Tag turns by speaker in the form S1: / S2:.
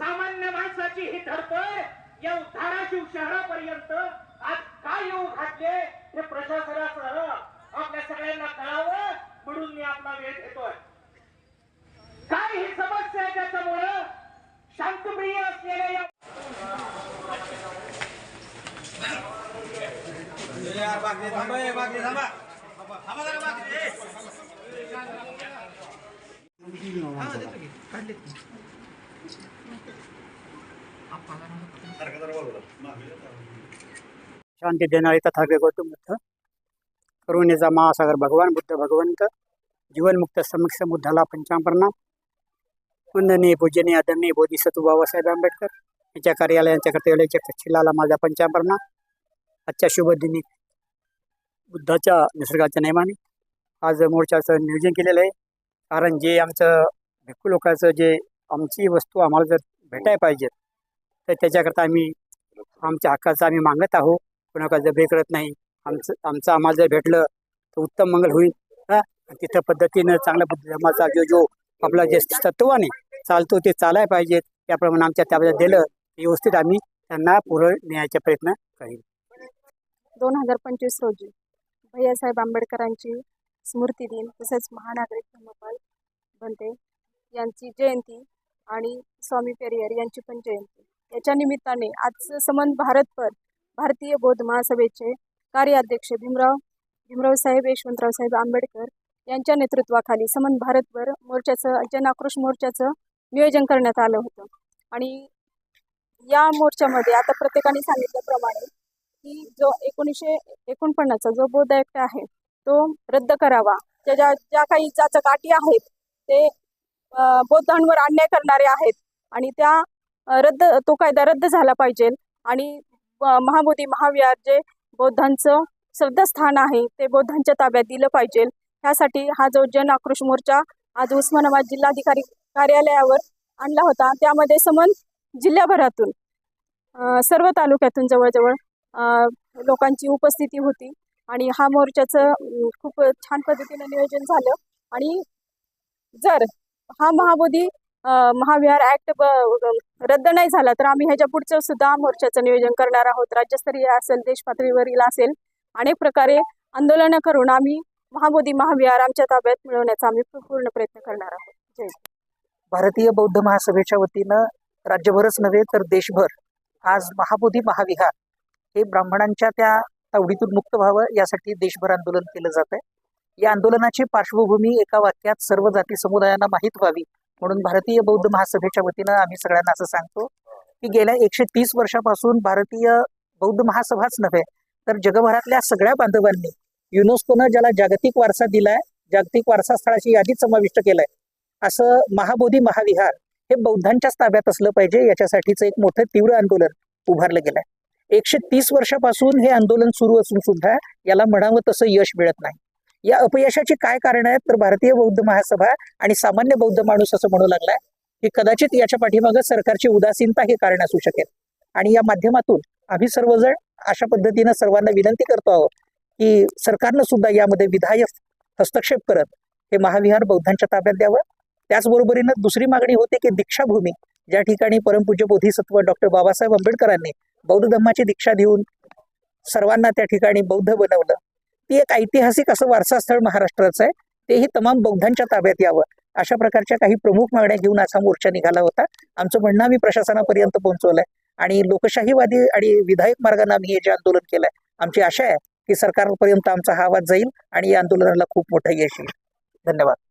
S1: सामान्य माणसाची ही धडपड या धाराशिव शहरापर्यंत आज काय येऊ घातले हे प्रशासनासह आपल्या सगळ्यांना कळावं म्हणून मी आपला वेळ घेतोय. काय ही समस्या आहे त्याच्यामुळं शांतप्रिय असलेल्या या
S2: शांती देणारी तथागत गौतम बुद्ध करुणेचा महासागर भगवान बुद्ध भगवंत जीवनमुक्त समक्ष बुद्धाला पंचाप्रणाम वंदनीय पूजनीय आदरणीय बोधिसत्व बाबासाहेब आंबेडकर यांच्या कार्यालयांच्या कर्तव्याच्या कच्छिलाला माझा पंचाप्रणाम आजच्या शुभदिनी बुद्धाच्या निसर्गाच्या नियमाने आज मोर्चाचं नियोजन केलेलं आहे. कारण जे आमचं भिक्खू लोकांचं जे आमची वस्तू आम्हाला जर भेटायला पाहिजेत तर त्याच्याकरता आम्ही आमच्या हक्काचं आम्ही मागत आहोत. कोणाला जर करत नाही आमचं आमचं आम्हाला जर भेटलं तर उत्तम मंगल होईल. हां? आणि तिथं पद्धतीनं चांगल्या धर्माचा जो जो आपला जे तत्वाने चालतो ते चालाय पाहिजेत त्याप्रमाणे आमच्या त्याबद्दल दिलं व्यवस्थित आम्ही त्यांना पुढं नेण्याचा प्रयत्न करेल
S3: दोन हजार पंचवीस रोजी भैयासाहेब आंबेडकरांची स्मृती दिन तसेच महानागरिक धर्मपाल बनते. यांची जयंती आणि स्वामी पेरियर यांची पण जयंती. याच्या निमित्ताने आज समन भारतभर भारतीय बौद्ध महासभेचे कार्याध्यक्ष भीमराव भीमराव साहेब यशवंतराव साहेब आंबेडकर यांच्या नेतृत्वाखाली समन भारतभर मोर्चाचं जन आक्रोश मोर्चाचं नियोजन करण्यात आलं होतं. आणि या मोर्चामध्ये आता प्रत्येकाने सांगितल्याप्रमाणे की जो एकोणीसशे एकोणपन्नासचा जो बौद्ध ॲक्ट आहे तो रद्द करावा. त्याच्या ज्या काही जाचक अटी आहेत ते बौद्धांवर अन्याय करणारे आहेत. आणि त्या रद्द तो कायदा रद्द झाला पाहिजे. आणि महाबोधी महाविहार जे बौद्धांचं श्रद्धास्थान आहे ते बौद्धांच्या ताब्यात दिलं पाहिजे. ह्यासाठी हा जो जन आक्रोश मोर्चा आज उस्मानाबाद जिल्हाधिकारी कार्यालयावर आणला होता. त्यामध्ये समन जिल्ह्याभरातून सर्व तालुक्यातून जवळजवळ लोकांची उपस्थिती होती. आणि हा मोर्चाचं खूप छान पद्धतीने नियोजन झालं. आणि जर हा महाबोधी महाविहार ॲक्ट रद्द नाही झाला तर आम्ही ह्याच्या पुढचं सुद्धा मोर्चाचं नियोजन करणार आहोत. राज्यस्तरीय असेल देश पातळीवरील असेल अनेक प्रकारे आंदोलनं करून आम्ही महाबोधी महाविहार आमच्या ताब्यात मिळवण्याचा आम्ही पूर्ण प्रयत्न करणार आहोत. जय
S4: भारतीय बौद्ध महासभेच्या वतीनं राज्यभरच नव्हे तर देशभर आज महाबोधी महाविहार हे ब्राह्मणांच्या त्या तावडीतून मुक्त व्हावं यासाठी देशभर आंदोलन केलं जात आहे या आंदोलनाची पार्श्वभूमी एका वाक्यात सर्व जाती समुदायांना माहीत व्हावी म्हणून भारतीय बौद्ध महासभेच्या वतीनं आम्ही सगळ्यांना असं सांगतो की गेल्या एकशे तीस वर्षापासून भारतीय बौद्ध महासभाच नव्हे तर जगभरातल्या सगळ्या बांधवांनी युनेस्कोनं ज्याला जागतिक वारसा दिलाय जागतिक वारसा स्थळाची यादीत समाविष्ट केलंय असं महाबोधी महाविहार हे बौद्धांच्याच ताब्यात असलं पाहिजे याच्यासाठीचं एक मोठं तीव्र आंदोलन उभारलं गेलंय. एकशे तीस वर्षापासून हे आंदोलन सुरू असून सुद्धा याला म्हणावं तसं यश मिळत नाही. या अपयशाची काय कारण आहेत? तर भारतीय बौद्ध महासभा आणि सामान्य बौद्ध माणूस असं म्हणू लागलाय की कदाचित याच्या पाठीमागं सरकारची उदासीनता हे कारण असू शकेल. आणि या माध्यमातून आम्ही सर्वजण अशा पद्धतीनं सर्वांना विनंती करतो आहोत की सरकारनं सुद्धा यामध्ये विधायक हस्तक्षेप करत हे महाविहार बौद्धांच्या ताब्यात द्यावं. त्याचबरोबरीनं दुसरी मागणी होते की दीक्षाभूमी ज्या ठिकाणी परमपूज्य बोधिसत्व डॉक्टर बाबासाहेब आंबेडकरांनी बौद्ध धम्माची दीक्षा देऊन सर्वांना त्या ठिकाणी बौद्ध बनवलं. ती एक ऐतिहासिक असं वारसास्थळ महाराष्ट्राचं आहे. तेही तमाम बौद्धांच्या ताब्यात यावं. अशा प्रकारच्या काही प्रमुख मागण्या घेऊन असा मोर्चा निघाला होता. आमचं म्हणणं आम्ही प्रशासनापर्यंत पोहोचवलंय. आणि लोकशाहीवादी आणि विधायक मार्गाने आम्ही हे जे आंदोलन केलंय आमची आशा आहे की सरकारपर्यंत आमचा हा आवाज जाईल आणि या आंदोलनाला खूप मोठं यश येईल. धन्यवाद.